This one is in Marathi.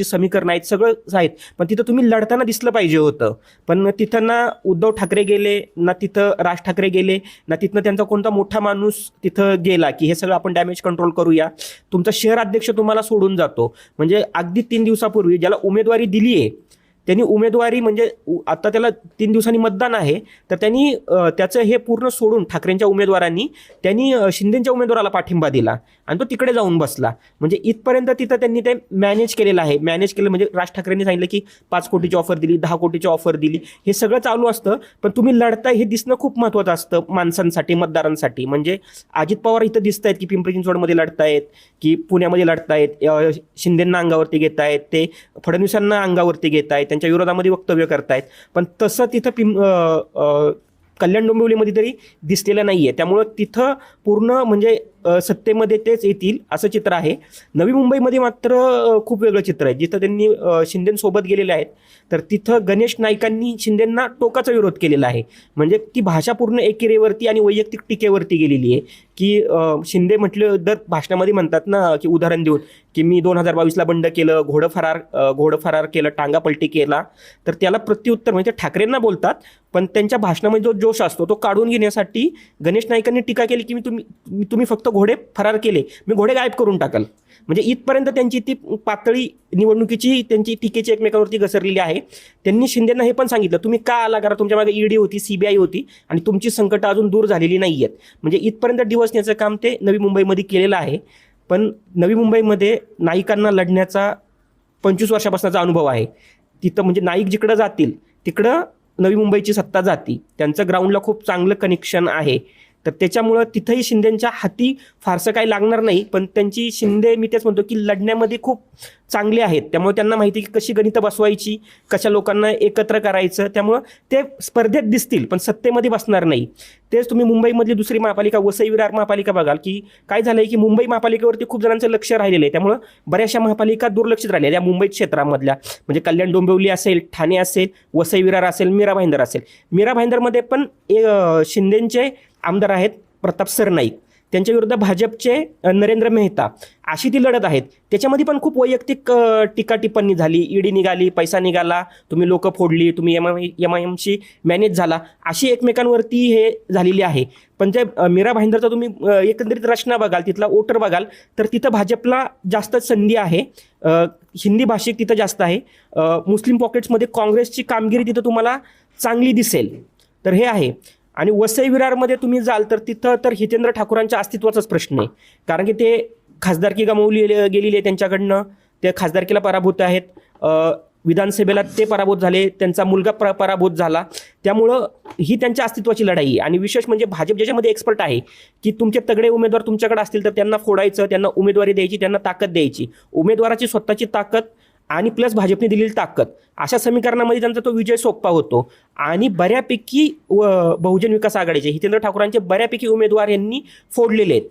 जी समीकरणं आहेत सगळं आहेत. पण तिथं तुम्ही लढताना दिसलं पाहिजे होतं. पण तिथं ना उद्धव ठाकरे गेले ना तिथं राज ठाकरे गेले ना तिथनं त्यांचा कोणता मोठा माणूस तिथं गेला की हे सगळं आपण डॅमेज कंट्रोल करूया. तुमचा शहर अध्यक्ष तुम्हाला सोडून जातो. म्हणजे अगदी तीन दिवसापूर्वी ज्याला उमेदवारी दिली आहे त्यांनी उमेदवारी म्हणजे उ- आता त्याला तीन दिवसांनी मतदान आहे. तर त्यांनी त्याचं हे पूर्ण सोडून ठाकरेंच्या उमेदवारांनी त्यांनी शिंदेच्या उमेदवाराला पाठिंबा दिला आणि तो तिकडे जाऊन बसला. म्हणजे इथपर्यंत तिथं त्यांनी ते मॅनेज केलेलं आहे. मॅनेज केलं म्हणजे राज ठाकरेंनी सांगितलं की पाच कोटीची ऑफर दिली दहा कोटीची ऑफर दिली. हे सगळं चालू असतं. पण तुम्ही लढताय हे दिसणं खूप महत्त्वाचं असतं माणसांसाठी मतदारांसाठी. म्हणजे अजित पवार इथं दिसत आहेत की पिंपरी चिंचवडमध्ये लढतायत की पुण्यामध्ये लढतायत शिंदेंना अंगावरती घेत आहेत ते फडणवीसांना अंगावरती घेत आहेत त्यांच्या विरोधामध्ये वक्तव्य करतायत. पण तसं तिथं पिं कल्याण डोंबिवलीमध्ये तरी दिसलेलं नाही आहे त्यामुळं तिथं पूर्ण म्हणजे सत्तेमध्ये तेच येतील असं चित्र आहे. नवी मुंबईमध्ये मात्र खूप वेगळं चित्र आहे. जिथं त्यांनी शिंदेसोबत गेलेले आहेत तर तिथं गणेश नाईकांनी शिंदेंना टोकाचा विरोध केलेला आहे. म्हणजे ती भाषा पूर्ण एकेरेवरती आणि वैयक्तिक टीकेवरती गेलेली आहे की शिंदे म्हटलं दर भाषणामध्ये म्हणतात ना की उदाहरण देऊन की मी दोन हजार बावीसला बंड केलं घोडं फरार घोडं फरार केलं टांगा पलटी केला तर त्याला प्रत्युत्तर म्हणजे ठाकरेंना बोलतात पण त्यांच्या भाषणामध्ये जो जोश असतो तो काढून घेण्यासाठी गणेश नाईकांनी टीका केली की मी तुम्ही तुम्ही फक्त घोडे फरार केले मी घोडे गायब करून टाकल. म्हणजे इथपर्यंत त्यांची ती पातळी निवडणुकीची त्यांची टीकेची एकमेकांवरती घसरलेली आहे. त्यांनी शिंदेना हे पण सांगितलं तुम्ही का आला करा तुमच्या मागे ईडी होती सीबीआय होती आणि तुमची संकटं अजून दूर झालेली नाही आहेत म्हणजे इथपर्यंत डिवसण्याचं काम ते नवी मुंबईमध्ये केलेलं आहे. पण नवी मुंबईमध्ये नाईकांना लढण्याचा पंचवीस वर्षापासूनचा अनुभव आहे. तिथं म्हणजे नाईक जिकडं जातील तिकडं नवी मुंबईची सत्ता जाती. त्यांचं ग्राउंडला खूप चांगलं कनेक्शन आहे. तर त्याच्यामुळं तिथंही शिंदेच्या हाती फारसं काही लागणार नाही पण त्यांची शिंदे मी तेच म्हणतो की लढण्यामध्ये खूप चांगले आहेत. त्यामुळे त्यांना माहिती आहे की कशी गणितं बसवायची कशा लोकांना एकत्र करायचं त्यामुळं ते स्पर्धेत दिसतील पण सत्तेमध्ये बसणार नाही. तेच तुम्ही मुंबईमधली दुसरी महापालिका वसई विरार महापालिका बघाल की काय झालंय की मुंबई महापालिकेवरती खूप जणांचं लक्ष राहिलेलं आहे. त्यामुळं बऱ्याचशा महापालिका दुर्लक्षित राहिल्या. या मुंबई क्षेत्रामधल्या म्हणजे कल्याण डोंबिवली असेल ठाणे असेल वसई विरार असेल मीरा भाईंदर असेल. मीरा भाईंदरमध्ये पण ए- शिंदेचे आमदार आहेत प्रताप सरनाईक. त्यांच्या विरुद्ध भाजपचे नरेंद्र मेहता अशी ती लढत आहेत. त्याच्यामध्ये पण खूप वैयक्तिक टीका टिप्पणी झाली. ईडी निघाली पैसा निघाला तुम्ही लोक फोडली तुम्ही एम आय एम आय एमशी मॅनेज झाला. अशी एकमेकांवरती हे झालेली आहे. पण जे मीरा भाईंदरचा तुम्ही एकंदरीत रचना बघाल तिथला वोटर बघाल तर तिथं भाजपला जास्त संधी आहे. हिंदी भाषिक तिथं जास्त आहे. मुस्लिम पॉकेट्समध्ये काँग्रेसची कामगिरी तिथं तुम्हाला चांगली दिसेल. तर हे आहे. आणि वसई विरारमध्ये तुम्ही जाल तर तिथं तर हितेंद्र ठाकूरांच्या अस्तित्वाचाच प्रश्न आहे. कारण की ते खासदारकी गमावली गेलेली आहे त्यांच्याकडनं. ते खासदारकीला पराभूत आहेत. विधानसभेला ते पराभूत झाले त्यांचा मुलगा प्र पराभूत झाला. त्यामुळं ही त्यांच्या अस्तित्वाची लढाई आहे. आणि विशेष म्हणजे भाजप ज्याच्यामध्ये एक्सपर्ट आहे की तुमचे तगडे उमेदवार तुमच्याकडे असतील तर त्यांना फोडायचं त्यांना उमेदवारी द्यायची त्यांना ताकद द्यायची. उमेदवाराची स्वतःची ताकद आणि प्लस भाजपने दिलेली ताकद. अशा समीकरणामध्ये त्यांचा तो विजय सोपा होतो. आणि बऱ्यापैकी व- बहुजन विकास आघाडीचे हितेंद्र ठाकूरांचे बऱ्यापैकी उमेदवार यांनी फोडलेले आहेत.